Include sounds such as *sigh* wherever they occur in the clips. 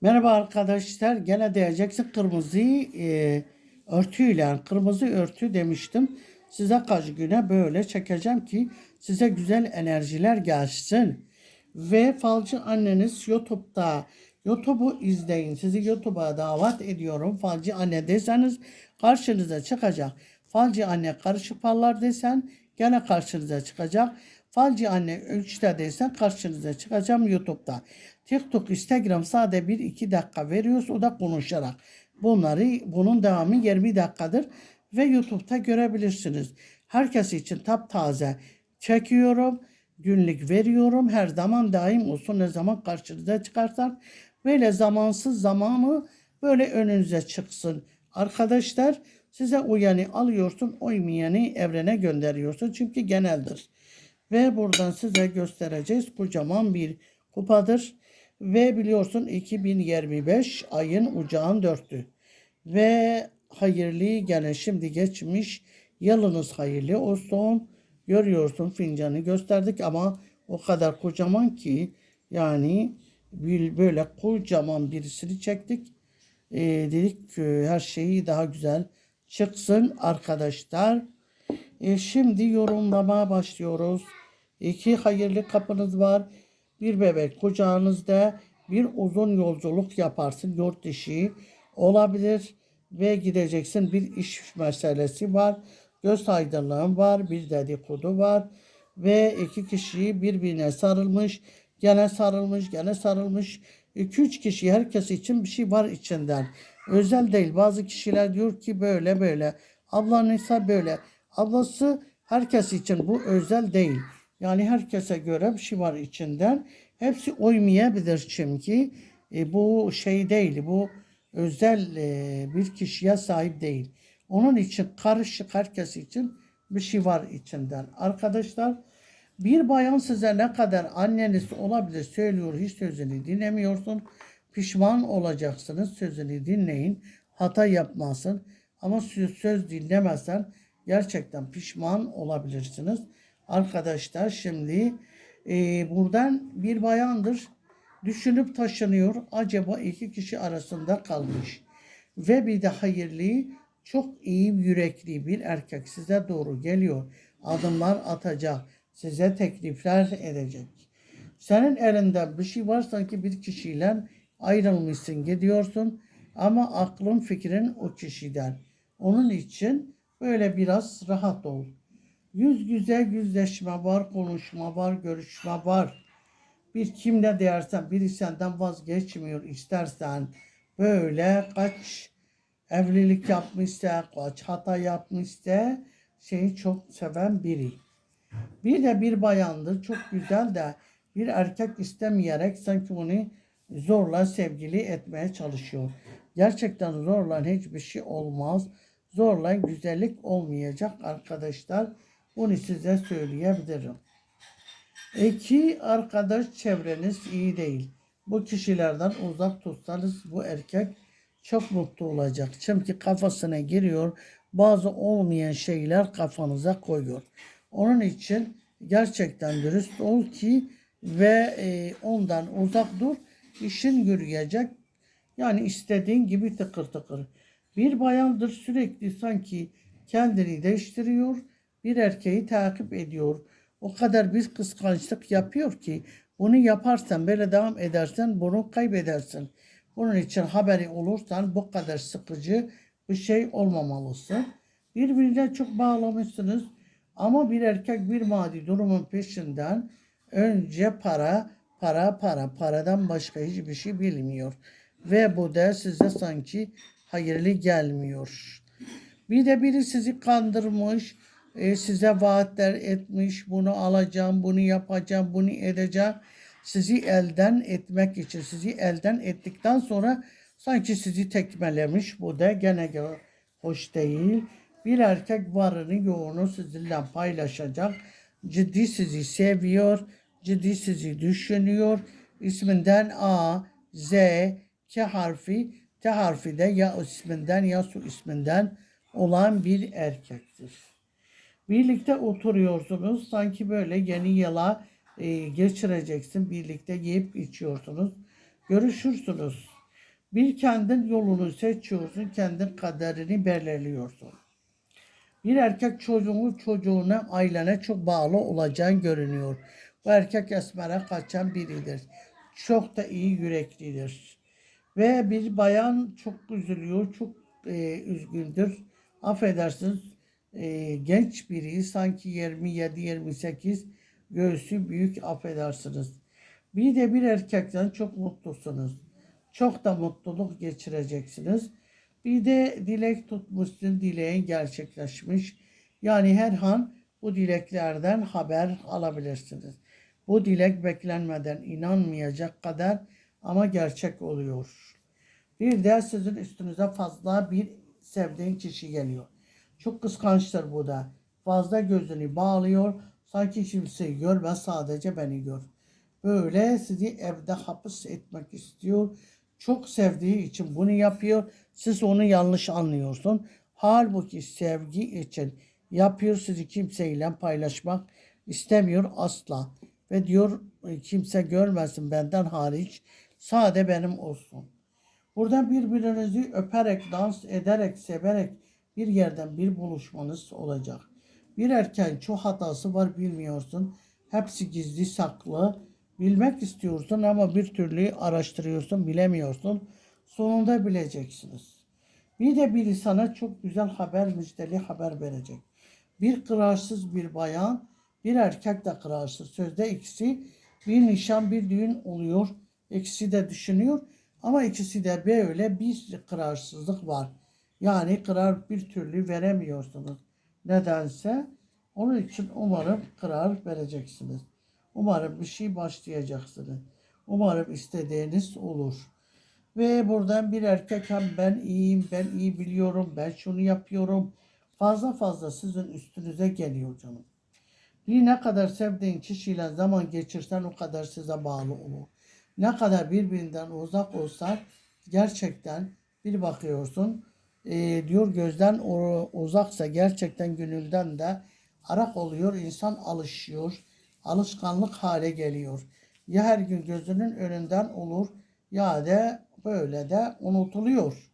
Merhaba arkadaşlar. Gene diyeceksin kırmızı e, örtüyle, kırmızı örtü demiştim. Size kaç güne böyle çekeceğim ki size güzel enerjiler gelsin. Ve falcı anneniz YouTube'da. YouTube'u izleyin. Sizi YouTube'a davet ediyorum. Falcı anne deseniz karşınıza çıkacak. Falcı anne karışık fallar desen gene karşınıza çıkacak. Falcı anne 3'te desen karşınıza çıkacağım YouTube'da. TikTok, Instagram sade 1-2 dakika veriyoruz. O da konuşarak. Bunları bunun devamı 20 dakikadır ve YouTube'da görebilirsiniz. Herkes için taptaze çekiyorum. Günlük veriyorum. Her zaman daim olsun ne zaman karşınıza çıkarsan böyle zamansız zamanı böyle önünüze çıksın. Arkadaşlar size uyanı alıyorsun, uymayanı evrene gönderiyorsun. Çünkü geneldir. Ve buradan size göstereceğiz. Kocaman bir kupadır. Ve biliyorsun 2025 ayın ucağın dörtü. Ve hayırlı gene şimdi geçmiş yılınız hayırlı olsun. Görüyorsun fincanı gösterdik ama o kadar kocaman ki yani böyle kocaman birisini çektik. Ee, dedik ki her şeyi daha güzel çıksın arkadaşlar. E, şimdi yorumlamaya başlıyoruz. İki hayırlı kapınız var. Bir bebek kucağınızda bir uzun yolculuk yaparsın. Yurt dışı olabilir ve gideceksin. Bir iş meselesi var. Göz aydınlığın var. Bir dedikodu var. Ve iki kişi birbirine sarılmış. Gene sarılmış, gene sarılmış. İki üç kişi herkes için bir şey var içinden. Özel değil. Bazı kişiler diyor ki böyle böyle. Ablan ise böyle. Ablası herkes için bu özel değil. Yani herkese göre bir şey var içinden. Hepsi uymayabilir çünkü e, bu şey değil. Bu özel e, bir kişiye sahip değil. Onun için karışık herkes için bir şey var içinden. Arkadaşlar bir bayan size ne kadar anneniz olabilir söylüyor hiç sözünü dinlemiyorsun. Pişman olacaksınız sözünü dinleyin. Hata yapmasın. Ama söz, söz dinlemezsen gerçekten pişman olabilirsiniz. Arkadaşlar şimdi e, buradan bir bayandır düşünüp taşınıyor. Acaba iki kişi arasında kalmış. Ve bir de hayırlı, çok iyi yürekli bir erkek size doğru geliyor. Adımlar atacak. Size teklifler edecek. Senin elinde bir şey var sanki bir kişiyle ayrılmışsın gidiyorsun ama aklın fikrin o kişiden. Onun için böyle biraz rahat ol. Yüz güzel yüzleşme var, konuşma var, görüşme var. Bir kimle dersen biri senden vazgeçmiyor istersen böyle kaç evlilik yapmışsa, kaç hata yapmışsa şeyi çok seven biri. Bir de bir bayandı çok güzel de bir erkek istemeyerek sanki onu zorla sevgili etmeye çalışıyor. Gerçekten zorla hiçbir şey olmaz. Zorla güzellik olmayacak arkadaşlar. Bunu size söyleyebilirim. İki arkadaş çevreniz iyi değil. Bu kişilerden uzak tutsanız bu erkek çok mutlu olacak. Çünkü kafasına giriyor. Bazı olmayan şeyler kafanıza koyuyor. Onun için gerçekten dürüst ol ki ve e, ondan uzak dur. İşin yürüyecek. Yani istediğin gibi tıkır tıkır. Bir bayandır sürekli sanki kendini değiştiriyor. Bir erkeği takip ediyor. O kadar bir kıskançlık yapıyor ki bunu yaparsan böyle devam edersen bunu kaybedersin. Bunun için haberi olursan bu kadar sıkıcı bir şey olmamalısın. Birbirine çok bağlamışsınız ama bir erkek bir maddi durumun peşinden önce para, para, para, paradan başka hiçbir şey bilmiyor. Ve bu da size sanki hayırlı gelmiyor. Bir de biri sizi kandırmış, e, size vaatler etmiş, bunu alacağım, bunu yapacağım, bunu edeceğim. Sizi elden etmek için, sizi elden ettikten sonra sanki sizi tekmelemiş. Bu da gene hoş değil. Bir erkek varını yoğunu sizinle paylaşacak. Ciddi sizi seviyor, ciddi sizi düşünüyor. İsminden A, Z, K harfi, T harfi de ya isminden ya su isminden olan bir erkektir. Birlikte oturuyorsunuz. Sanki böyle yeni yıla e, geçireceksin. Birlikte yiyip içiyorsunuz. Görüşürsünüz. Bir kendin yolunu seçiyorsun, kendin kaderini belirliyorsun. Bir erkek çocuğunu çocuğuna, ailene çok bağlı olacağın görünüyor. Bu erkek esmere kaçan biridir. Çok da iyi yüreklidir. Ve bir bayan çok üzülüyor, çok e, üzgündür. Affedersiniz, e, genç biri sanki 27-28 göğsü büyük affedersiniz. Bir de bir erkekten çok mutlusunuz. Çok da mutluluk geçireceksiniz. Bir de dilek tutmuşsun, dileğin gerçekleşmiş. Yani her an bu dileklerden haber alabilirsiniz. Bu dilek beklenmeden inanmayacak kadar ama gerçek oluyor. Bir de sizin üstünüze fazla bir sevdiğin kişi geliyor. Çok kıskançtır bu da. Fazla gözünü bağlıyor. Sanki kimseyi görmez sadece beni gör. Böyle sizi evde hapis etmek istiyor. Çok sevdiği için bunu yapıyor. Siz onu yanlış anlıyorsun. Halbuki sevgi için yapıyor sizi kimseyle paylaşmak istemiyor asla. Ve diyor "E, kimse görmesin benden hariç. Sade benim olsun. Burada birbirinizi öperek, dans ederek, severek bir yerden bir buluşmanız olacak. Bir erkeğin çok hatası var bilmiyorsun. Hepsi gizli saklı. Bilmek istiyorsun ama bir türlü araştırıyorsun, bilemiyorsun. Sonunda bileceksiniz. Bir de biri sana çok güzel haber, müjdeli haber verecek. Bir kırarsız bir bayan, bir erkek de kırarsız. Sözde ikisi bir nişan, bir düğün oluyor. İkisi de düşünüyor. Ama ikisi de böyle bir kırarsızlık var. Yani karar bir türlü veremiyorsunuz. Nedense onun için umarım karar vereceksiniz. Umarım bir şey başlayacaksınız. Umarım istediğiniz olur. Ve buradan bir erkek hem ben iyiyim, ben iyi biliyorum, ben şunu yapıyorum. Fazla fazla sizin üstünüze geliyor canım. Bir ne kadar sevdiğin kişiyle zaman geçirsen o kadar size bağlı olur. Ne kadar birbirinden uzak olsan gerçekten bir bakıyorsun e, diyor gözden uzaksa gerçekten gönülden de arak oluyor. insan alışıyor. Alışkanlık hale geliyor. Ya her gün gözünün önünden olur ya da böyle de unutuluyor.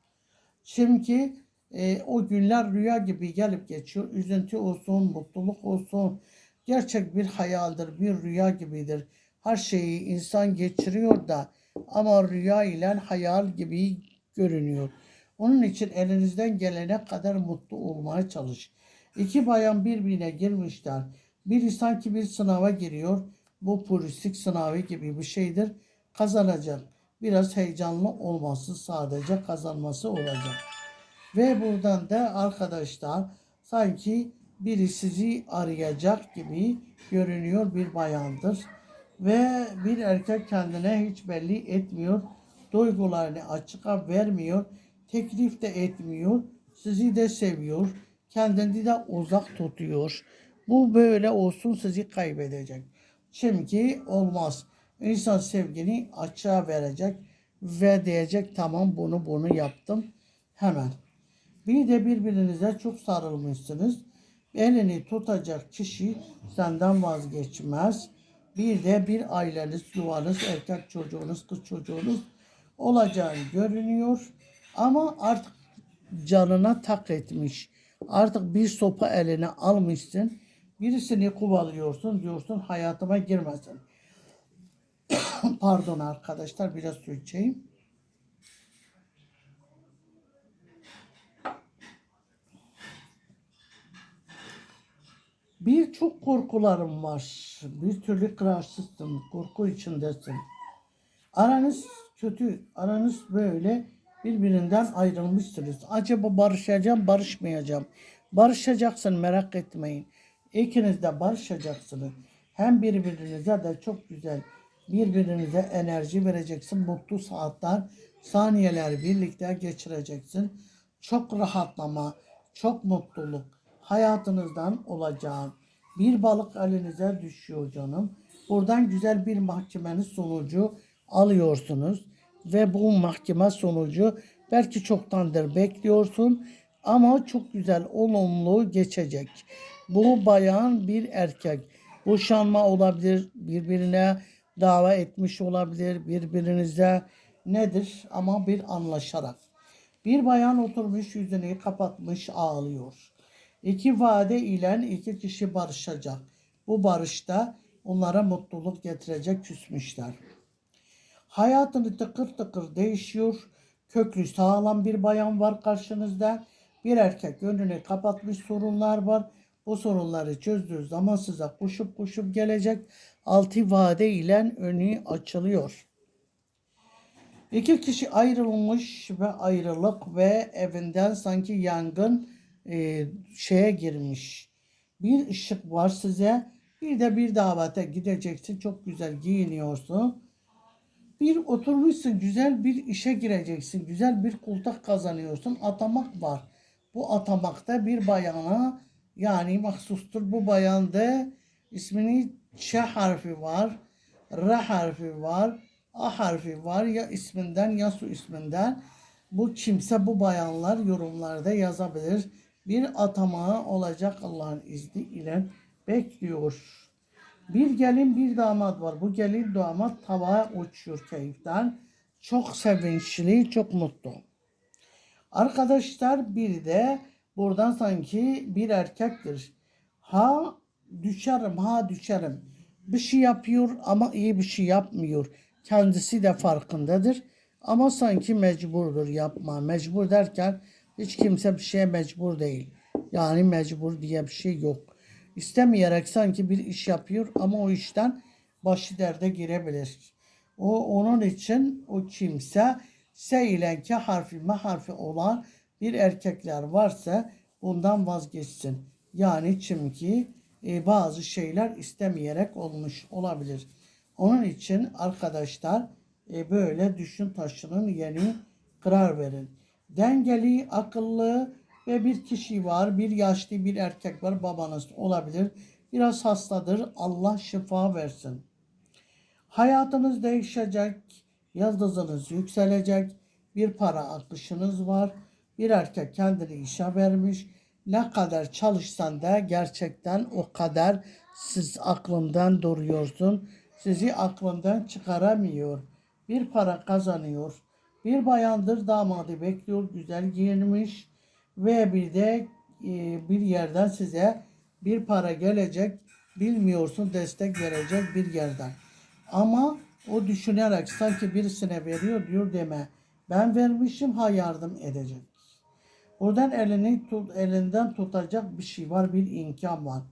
Çünkü e, o günler rüya gibi gelip geçiyor. Üzüntü olsun, mutluluk olsun. Gerçek bir hayaldir, bir rüya gibidir. Her şeyi insan geçiriyor da ama rüya ile hayal gibi görünüyor. Onun için elinizden gelene kadar mutlu olmaya çalış. İki bayan birbirine girmişler. Biri sanki bir sınava giriyor. Bu polislik sınavı gibi bir şeydir. Kazanacak. Biraz heyecanlı olması sadece kazanması olacak. Ve buradan da arkadaşlar sanki biri sizi arayacak gibi görünüyor bir bayandır. Ve bir erkek kendine hiç belli etmiyor. Duygularını açığa vermiyor. Teklif de etmiyor. Sizi de seviyor. Kendini de uzak tutuyor. Bu böyle olsun sizi kaybedecek. Çünkü olmaz. İnsan sevgini açığa verecek ve diyecek tamam bunu bunu yaptım hemen. Bir de birbirinize çok sarılmışsınız. Elini tutacak kişi senden vazgeçmez. Bir de bir aileniz, yuvanız, erkek çocuğunuz, kız çocuğunuz olacağı görünüyor. Ama artık canına tak etmiş. Artık bir sopa eline almışsın. Birisini kovalıyorsun diyorsun hayatıma girmesin. *coughs* Pardon arkadaşlar biraz su. Bir çok korkularım var. Bir türlü kararsızsın. Korku içindesin. Aranız kötü. Aranız böyle birbirinden ayrılmışsınız. Acaba barışacağım, barışmayacağım. Barışacaksın merak etmeyin. İkiniz de barışacaksınız. Hem birbirinize de çok güzel birbirinize enerji vereceksin. Mutlu saatler, saniyeler birlikte geçireceksin. Çok rahatlama, çok mutluluk hayatınızdan olacağın bir balık elinize düşüyor canım. Buradan güzel bir mahkemenin sonucu alıyorsunuz ve bu mahkeme sonucu belki çoktandır bekliyorsun ama çok güzel olumlu geçecek. Bu bayan bir erkek boşanma olabilir, birbirine dava etmiş olabilir, birbirinize nedir? Ama bir anlaşarak. Bir bayan oturmuş yüzünü kapatmış ağlıyor. İki vade ile iki kişi barışacak. Bu barışta onlara mutluluk getirecek küsmüşler. Hayatını tıkır tıkır değişiyor. Köklü sağlam bir bayan var karşınızda. Bir erkek önünü kapatmış sorunlar var. Bu sorunları çözdüğü zaman size koşup koşup gelecek. Altı vade ile önü açılıyor. İki kişi ayrılmış ve ayrılık ve evinden sanki yangın e, şeye girmiş. Bir ışık var size. Bir de bir davete gideceksin. Çok güzel giyiniyorsun. Bir oturmuşsun güzel bir işe gireceksin. Güzel bir kultak kazanıyorsun. Atamak var. Bu atamakta bir bayana yani mahsustur bu bayanda ismini Ç harfi var. R harfi var. A harfi var. Ya isminden ya su isminden. Bu kimse bu bayanlar yorumlarda yazabilir. Bir atama olacak Allah'ın izni ile bekliyor. Bir gelin bir damat var. Bu gelin damat tavaya uçuyor keyiften. Çok sevinçli, çok mutlu. Arkadaşlar bir de buradan sanki bir erkektir. Ha düşerim, ha düşerim. Bir şey yapıyor ama iyi bir şey yapmıyor. Kendisi de farkındadır. Ama sanki mecburdur yapma. Mecbur derken hiç kimse bir şeye mecbur değil. Yani mecbur diye bir şey yok. İstemeyerek sanki bir iş yapıyor ama o işten başı derde girebilir. O onun için o kimse S ile K harfi harfi olan bir erkekler varsa bundan vazgeçsin. Yani çünkü e, bazı şeyler istemeyerek olmuş olabilir. Onun için arkadaşlar e, böyle düşün taşının yeni karar verin. Dengeli, akıllı ve bir kişi var. Bir yaşlı bir erkek var. Babanız olabilir. Biraz hastadır. Allah şifa versin. Hayatınız değişecek. Yıldızınız yükselecek. Bir para akışınız var. Bir erkek kendini işe vermiş. Ne kadar çalışsan da gerçekten o kadar siz aklından duruyorsun. Sizi aklından çıkaramıyor. Bir para kazanıyor. Bir bayandır damadı bekliyor. Güzel giyinmiş. Ve bir de e, bir yerden size bir para gelecek. Bilmiyorsun destek verecek bir yerden. Ama o düşünerek sanki birisine veriyor diyor deme. Ben vermişim ha yardım edecek. Buradan elini tut, elinden tutacak bir şey var, bir imkan var.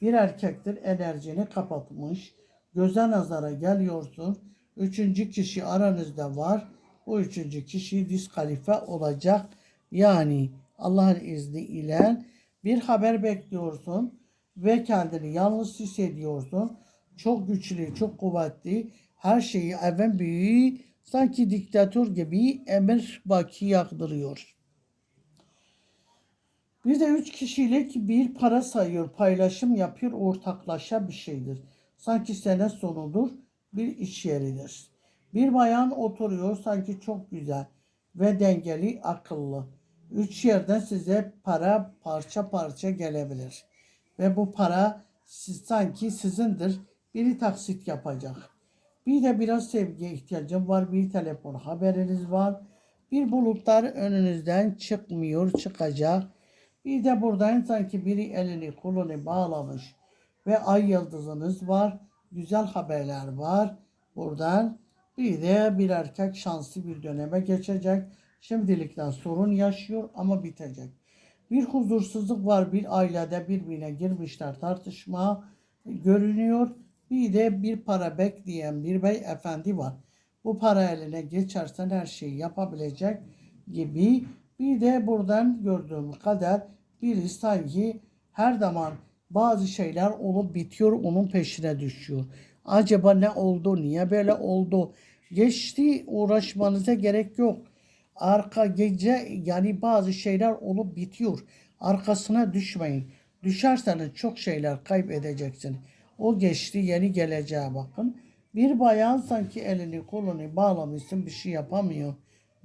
Bir erkektir enerjini kapatmış. Göze nazara geliyorsun. Üçüncü kişi aranızda var. Bu üçüncü kişi diskalife olacak. Yani Allah'ın izni ile bir haber bekliyorsun ve kendini yalnız hissediyorsun. Çok güçlü, çok kuvvetli. Her şeyi evin büyüğü sanki diktatör gibi emir baki yağdırıyor. Bir de üç kişilik bir para sayıyor, paylaşım yapıyor, ortaklaşa bir şeydir. Sanki sene sonudur, bir iş yeridir. Bir bayan oturuyor, sanki çok güzel ve dengeli, akıllı. Üç yerden size para parça parça gelebilir. Ve bu para sanki sizindir. Biri taksit yapacak. Bir de biraz sevgiye ihtiyacım var. Bir telefon haberiniz var. Bir bulutlar önünüzden çıkmıyor, çıkacak. Bir de buradan sanki biri elini kolunu bağlamış ve ay yıldızınız var. Güzel haberler var buradan. Bir de bir erkek şanslı bir döneme geçecek. Şimdilikten sorun yaşıyor ama bitecek. Bir huzursuzluk var bir ailede birbirine girmişler tartışma görünüyor. Bir de bir para bekleyen bir bey efendi var. Bu para eline geçersen her şeyi yapabilecek gibi. Bir de buradan gördüğüm kadar biri sanki her zaman bazı şeyler olup bitiyor onun peşine düşüyor. Acaba ne oldu? Niye böyle oldu? Geçti uğraşmanıza gerek yok. Arka gece yani bazı şeyler olup bitiyor. Arkasına düşmeyin. Düşerseniz çok şeyler kaybedeceksin. O geçti yeni geleceğe bakın. Bir bayan sanki elini kolunu bağlamışsın bir şey yapamıyor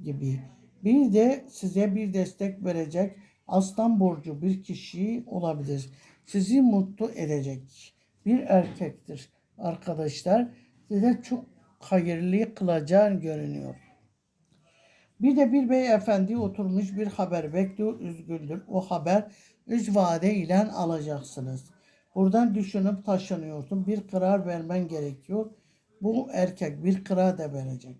gibi. Bir de size bir destek verecek aslan burcu bir kişi olabilir. Sizi mutlu edecek bir erkektir arkadaşlar. Size çok hayırlı kılacağın görünüyor. Bir de bir beyefendi oturmuş bir haber bekliyor. Üzgündür. O haber üç vade ile alacaksınız. Buradan düşünüp taşınıyorsun. Bir karar vermen gerekiyor. Bu erkek bir karar da verecek.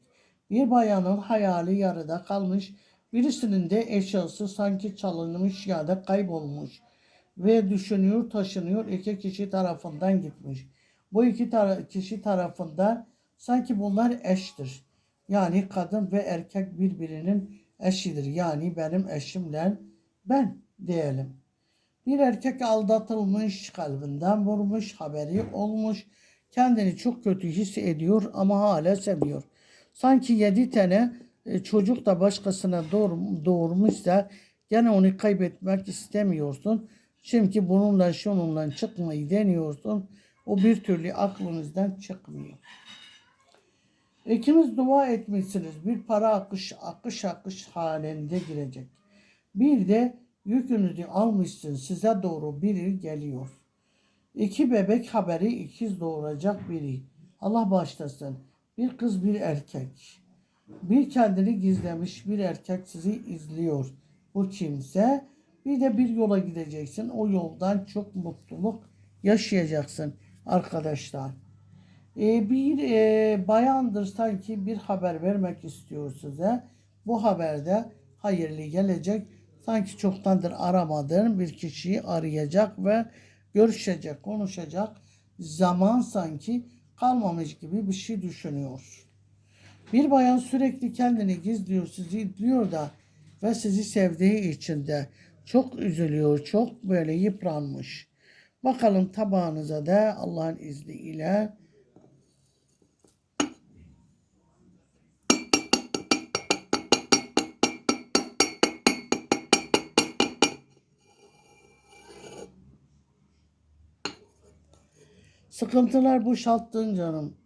Bir bayanın hayali yarıda kalmış. Birisinin de eşyası sanki çalınmış ya da kaybolmuş. Ve düşünüyor taşınıyor iki kişi tarafından gitmiş. Bu iki tara- kişi tarafından sanki bunlar eştir. Yani kadın ve erkek birbirinin eşidir. Yani benim eşimle ben diyelim. Bir erkek aldatılmış, kalbinden vurmuş, haberi olmuş. Kendini çok kötü hissediyor ama hala seviyor. Sanki yedi tane e, çocuk da başkasına doğur, doğurmuşsa gene onu kaybetmek istemiyorsun. Çünkü bununla şununla çıkmayı deniyorsun. O bir türlü aklınızdan çıkmıyor. İkiniz dua etmişsiniz. Bir para akış akış akış halinde girecek. Bir de yükünüzü almışsın size doğru biri geliyor. İki bebek haberi ikiz doğuracak biri. Allah başlasın. Bir kız bir erkek. Bir kendini gizlemiş bir erkek sizi izliyor. Bu kimse bir de bir yola gideceksin. O yoldan çok mutluluk yaşayacaksın arkadaşlar. Ee, bir e, bayandır sanki bir haber vermek istiyor size. Bu haberde hayırlı gelecek. Sanki çoktandır aramadığın bir kişiyi arayacak ve görüşecek, konuşacak. Zaman sanki kalmamış gibi bir şey düşünüyor. Bir bayan sürekli kendini gizliyor, sizi izliyor da ve sizi sevdiği için de çok üzülüyor, çok böyle yıpranmış. Bakalım tabağınıza da Allah'ın izniyle Sıkıntılar boşalttın canım.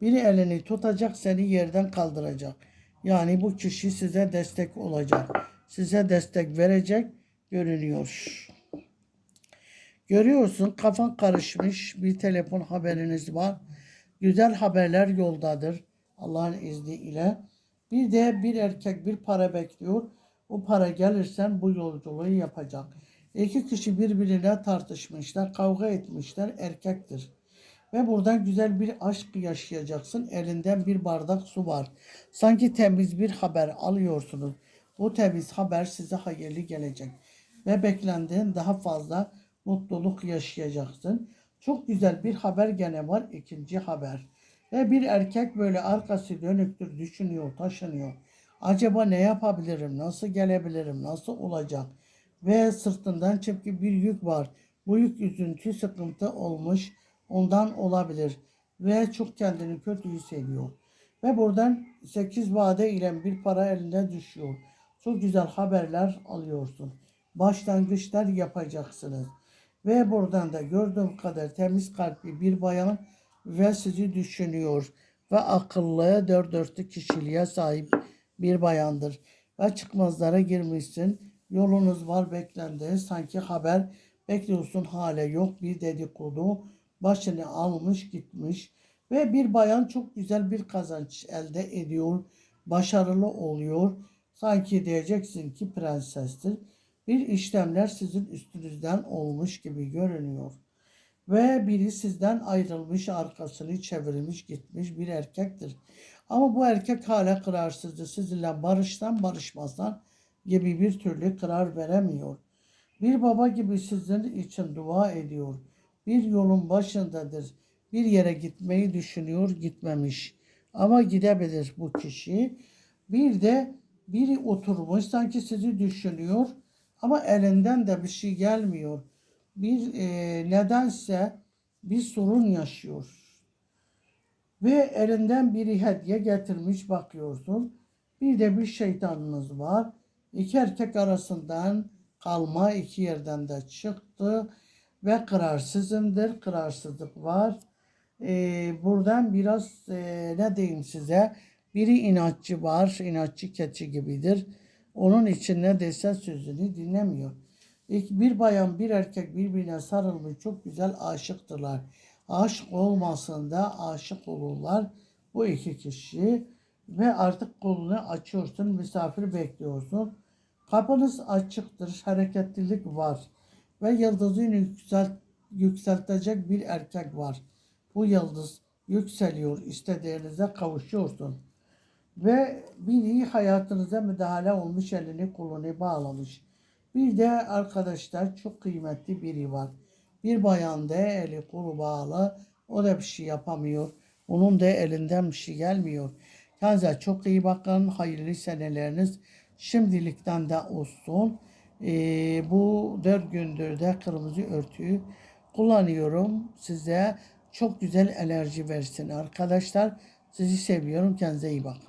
Biri elini tutacak seni yerden kaldıracak. Yani bu kişi size destek olacak. Size destek verecek görünüyor. Görüyorsun kafan karışmış bir telefon haberiniz var. Güzel haberler yoldadır Allah'ın izniyle. Bir de bir erkek bir para bekliyor. O para gelirsen bu yolculuğu yapacak. İki kişi birbirine tartışmışlar, kavga etmişler, erkektir. Ve buradan güzel bir aşk yaşayacaksın. Elinden bir bardak su var. Sanki temiz bir haber alıyorsunuz. Bu temiz haber size hayırlı gelecek. Ve beklendiğin daha fazla mutluluk yaşayacaksın. Çok güzel bir haber gene var. ikinci haber. Ve bir erkek böyle arkası dönüktür düşünüyor, taşınıyor. Acaba ne yapabilirim? Nasıl gelebilirim? Nasıl olacak? Ve sırtından çünkü bir yük var. Bu yük üzüntü, sıkıntı olmuş. Ondan olabilir. Ve çok kendini kötü hissediyor. Ve buradan 8 vade ile bir para eline düşüyor. Çok güzel haberler alıyorsun. Başlangıçlar yapacaksınız. Ve buradan da gördüğüm kadar temiz kalpli bir bayan ve sizi düşünüyor. Ve akıllı dört dörtlük kişiliğe sahip bir bayandır. Ve çıkmazlara girmişsin. Yolunuz var beklendi. Sanki haber bekliyorsun hala yok bir dedikodu. Başını almış gitmiş. Ve bir bayan çok güzel bir kazanç elde ediyor. Başarılı oluyor. Sanki diyeceksin ki prensestir. Bir işlemler sizin üstünüzden olmuş gibi görünüyor. Ve biri sizden ayrılmış, arkasını çevirmiş gitmiş bir erkektir. Ama bu erkek hala kararsızdır. Sizinle barıştan barışmazdan gibi bir türlü karar veremiyor. Bir baba gibi sizin için dua ediyor. Bir yolun başındadır. Bir yere gitmeyi düşünüyor, gitmemiş. Ama gidebilir bu kişi. Bir de biri oturmuş sanki sizi düşünüyor ama elinden de bir şey gelmiyor. Bir e, nedense bir sorun yaşıyor. Ve elinden biri hediye getirmiş bakıyorsun. Bir de bir şeytanınız var. İki erkek arasından kalma iki yerden de çıktı. Ve kararsızımdır. Kararsızlık var. Ee, buradan biraz e, ne diyeyim size. Biri inatçı var. inatçı keçi gibidir. Onun için ne dese sözünü dinlemiyor. İlk bir bayan bir erkek birbirine sarılmış çok güzel aşıktırlar. Aşık olmasın da aşık olurlar bu iki kişi ve artık kolunu açıyorsun, misafir bekliyorsun. Kapınız açıktır, hareketlilik var ve yıldızını yükselt, yükseltecek bir erkek var. Bu yıldız yükseliyor, istediğinize kavuşuyorsun. Ve biri hayatınıza müdahale olmuş, elini kolunu bağlamış. Bir de arkadaşlar çok kıymetli biri var. Bir bayan da eli kolu bağlı, o da bir şey yapamıyor. Onun da elinden bir şey gelmiyor. Kendinize çok iyi bakın, hayırlı seneleriniz şimdilikten de olsun. Ee, bu dört gündür de kırmızı örtüyü kullanıyorum. Size çok güzel enerji versin arkadaşlar. Sizi seviyorum. Kendinize iyi bakın.